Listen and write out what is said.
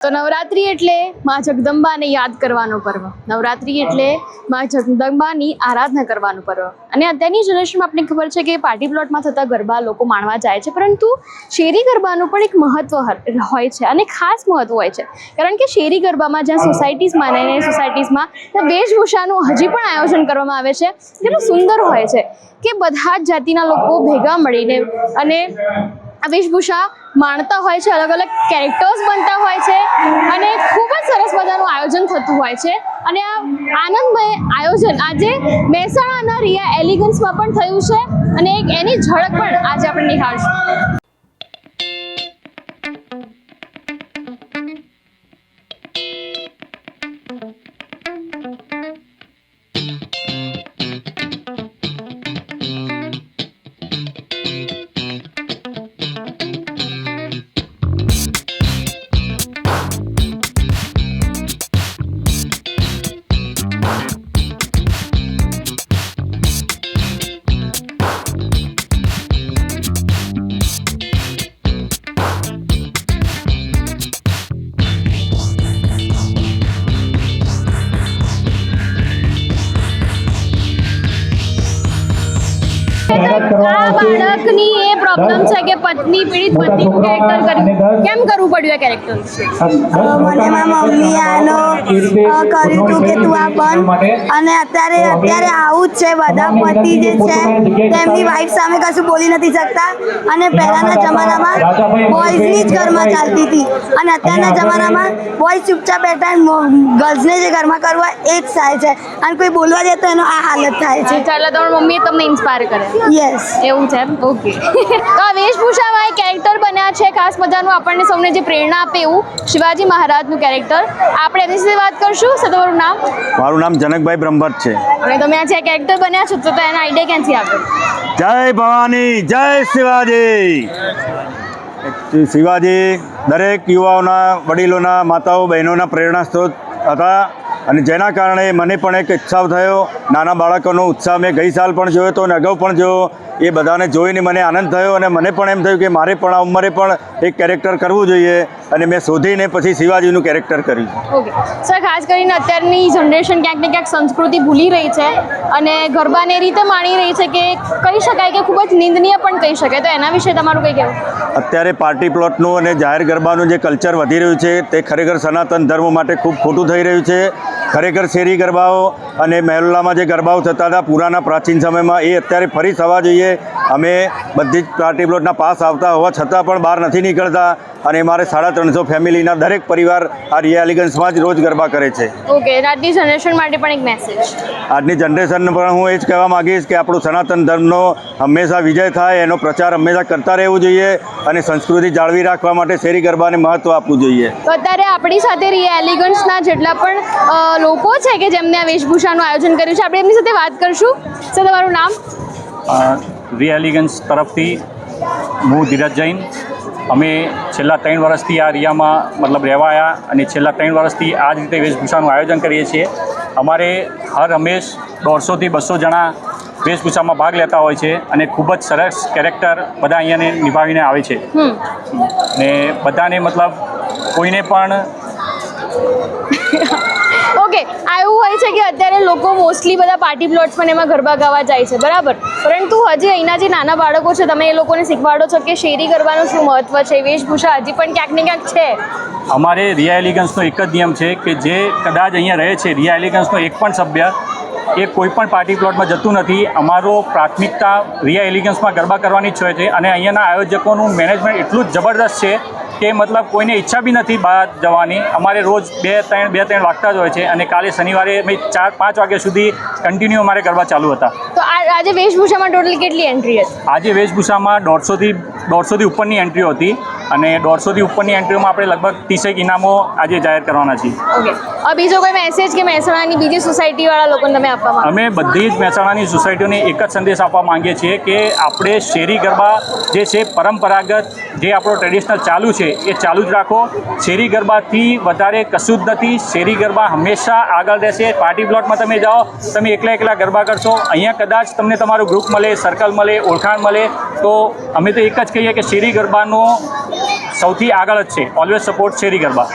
તો નવરાત્રિ એટલે માં જગદંબાને યાદ કરવાનો પર્વ. નવરાત્રિ એટલે માં જગદંબાની આરાધના કરવાનો પર્વ. અને અત્યારની જનરેશનમાં આપણને ખબર છે કે પાર્ટી પ્લોટમાં થતા ગરબા લોકો માણવા જાય છે, પરંતુ શેરી ગરબાનું પણ એક મહત્વ હોય છે અને ખાસ મહત્વ હોય છે. કારણ કે શેરી ગરબામાં જ્યાં સોસાયટીઝમાં નાની સોસાયટીઝમાં ત્યાં વેશભૂષાનું હજી પણ આયોજન કરવામાં આવે છે. કેટલું સુંદર હોય છે કે બધા જ જાતિના લોકો ભેગા મળીને અને વેશભૂષા માણતા હોય છે, અલગ અલગ કેરેક્ટર્સ બનતા હોય છે અને ખૂબ જ સરસ મજાનું આયોજન થતું હોય છે. અને આ આનંદમય આયોજન આજે મહેસાણાના રિયા એલિગન્સમાં પણ થયું છે અને એક એની ઝળક પણ આજે આપણે નિહાળશું. આ બાળકની પ્રોબ્લેમ છે કે પત્ની પીડિત પત્નીનું કેરેક્ટર કર્યું. કેમ કરવું પડ્યું આ કેરેક્ટર મને મારા મમ્મીએ આનો કર્યું હતું કે તું આ બન અને અત્યારે અત્યારે આવું જ છે બધા પતિ જે છે તેમની વાઈફ સામે કશું બોલી નથી શકતા. અને પહેલાંના જમાનામાં બોયઝની જ ઘરમાં ચાલતી હતી. અને અત્યારના જમાનામાં બોયઝ ચૂપચાપ બેઠા ગર્લ્સને જે ઘરમાં કરવા એ જ થાય છે. અને કોઈ બોલવા જાય તો એનો આ હાલત થાય છે. એટલે તમારી મમ્મીએ તમને ઇન્સ્પાયર કરે. યસ એવું છે એમ? ઓકે તો આ વેશભૂષામાં એ કેરેક્ટર બન્યા છે ખાસ મજાનું આપણને સૌને જે પ્રેરણા આપે એવું શિવાજી મહારાજનું કેરેક્ટર આપણે એમની સાથે વાત કરશું. સર તમારું નામ? મારું નામ જનકભાઈ બ્રહ્મભટ્ટ છે. અને તમે આ જે કેરેક્ટર બન્યા છો તો એના આઈડિયા ક્યાંથી આવે? જય ભવાની જય શિવાજી. શિવાજી દરેક યુવાઓના વડીલોના માતાઓ બહેનોના પ્રેરણા સ્ત્રોત હતા. અને જેના કારણે મને પણ એક ઉત્સાહ થયો. નાના બાળકોનો ઉત્સાહ મેં ગઈ સાલ પણ જોયો હતો અને અગાઉ પણ જોયો. એ બધાને જોઈને મને આનંદ થયો અને મને પણ એમ થયું કે મારે પણ આ ઉંમરે પણ એક કેરેક્ટર કરવું જોઈએ અને મેં શોધીને પછી શિવાજીનું કેરેક્ટર કર્યું ઓકે સર ખાસ કરીને અત્યારની જનરેશન ક્યાંક ને ક્યાંક સંસ્કૃતિ ભૂલી રહી છે અને ગરબાને એ રીતે માણી રહી છે કે કહી શકાય કે ખૂબ જ નિંદનીય પણ કહી શકાય. તો એના વિશે તમારું કંઈ કહેવું? અત્યારે પાર્ટી પ્લોટનું અને જાહેર ગરબાનું જે કલ્ચર વધી રહ્યું છે તે ખરેખર સનાતન ધર્મ માટે ખૂબ ખોટું થઈ રહ્યું છે. ખરેખર શેરી ગરબાઓ અને મહેલામાં જે ગરબાઓ થતા હતા, પુરાના પ્રાચીન સમયમાં એ અત્યારે ફરી થવા જોઈએ. અમે બધી જ પાર્ટી પ્લોટના પાસ આવતા હોવા છતાં પણ બહાર નથી નીકળતા. અને મારે સાડા ત્રણસો ફેમિલીના દરેક પરિવાર આ રિયાલીગંજમાં જ રોજ ગરબા કરે છે. ઓકે આજની જનરેશન માટે પણ એક મેસેજ આજની જનરેશનને પણ હું એ જ કહેવા માગીશ કે આપણું સનાતન ધર્મનો હંમેશા વિજય થાય એનો પ્રચાર હંમેશા કરતા રહેવું જોઈએ અને સંસ્કૃતિ જાળવી રાખવા માટે શેરી ગરબાને મહત્ત્વ આપવું જોઈએ. તો અત્યારે આપણી સાથે રિયા એલિગન્સના જેટલા પણ લોકો છે કે જેમને આ વેશભૂષાનું આયોજન કર્યું છે આપણે એમની સાથે વાત કરશું. સર તમારું નામ? રિયાલીગંજ તરફથી હું ધીરજ જૈન. અમે છેલ્લા ત્રણ વર્ષથી આ રિયામાં મતલબ રહેવા આવ્યા અને છેલ્લા ત્રણ વર્ષથી આ જ રીતે વેશભૂષાનું આયોજન કરીએ છીએ. અમારે હર હંમેશ દોઢસોથી બસો જણા વેશભૂષામાં ભાગ લેતા હોય છે અને ખૂબ જ સરસ કેરેક્ટર બધા અહીંયાને નિભાવીને આવે છે. ને બધાને મતલબ કોઈને પણ ઓકે હોય છે કે અત્યારે લોકો મોસ્ટલી બધા પાર્ટી પ્લોટ્સ પણ એમાં ગરબા ગાવા જાય છે, બરાબર? પરંતુ હજી અહીંના જે નાના બાળકો છે, તમે એ લોકોને શીખવાડો છો કે શેરી કરવાનું શું મહત્વ છે? વેશભૂષા હજી પણ ક્યાંક ને ક્યાંક છે. અમારે રિયા એલિગન્સનો એક જ નિયમ છે કે જે કદાચ અહીંયા રહે છે, રિયા એલિગન્સનો એક પણ સભ્ય, એ કોઈ પણ પાર્ટી પ્લોટમાં જતું નથી. અમારો પ્રાથમિકતા રિયા એલિગન્સમાં ગરબા કરવાની જ હોય છે, અને અહીંયાના આયોજકોનું મેનેજમેન્ટ એટલું જ જબરદસ્ત છે કે મતલબ કોઈને ઈચ્છા બી નથી બહાર જવાની. અમારે રોજ બે ત્રણ બે ત્રણ વાગતા જ હોય છે અને કાલે શનિવારે અમે ચાર પાંચ વાગ્યા સુધી કન્ટિન્યુ અમારે ગરબા ચાલુ હતા. તો આ આજે વેશભૂષામાં ટોટલ કેટલી એન્ટ્રી હતી? આજે વેશભૂષામાં દોઢસોથી દોઢસોથી ઉપરની એન્ટ્રીઓ હતી અને દોઢસોથી ઉપરની એન્ટ્રીઓમાં આપણે લગભગ ત્રીસેક ઇનામો આજે જાહેર કરવાના છીએ. ઓકે બીજો કોઈ મેસેજ કે મહેસાણાની બીજી સોસાયટીવાળા લોકોને તમે આપવા માંગો? અમે બધી જ મહેસાણાની સોસાયટીઓને એક જ સંદેશ આપવા માંગીએ છીએ કે આપણે શેરી ગરબા જે છે પરંપરાગત જે આપણો ટ્રેડિશનલ ચાલુ છે એ ચાલુ જ રાખો. શેરી ગરબાથી વધારે કશું જ નથી. શેરી ગરબા હંમેશા આગળ રહેશે. પાર્ટી પ્લોટમાં તમે જાઓ તમે એકલા એકલા ગરબા કરશો. અહીંયા કદાચ તમને તમારું ગ્રુપ મળે સર્કલ મળે ઓળખાણ મળે. તો અમે તો એક જ કહીએ કે શેરી ગરબાનો સૌથી આગળ જ છે. ઓલવેઝ સપોર્ટ શેરી ગરબા.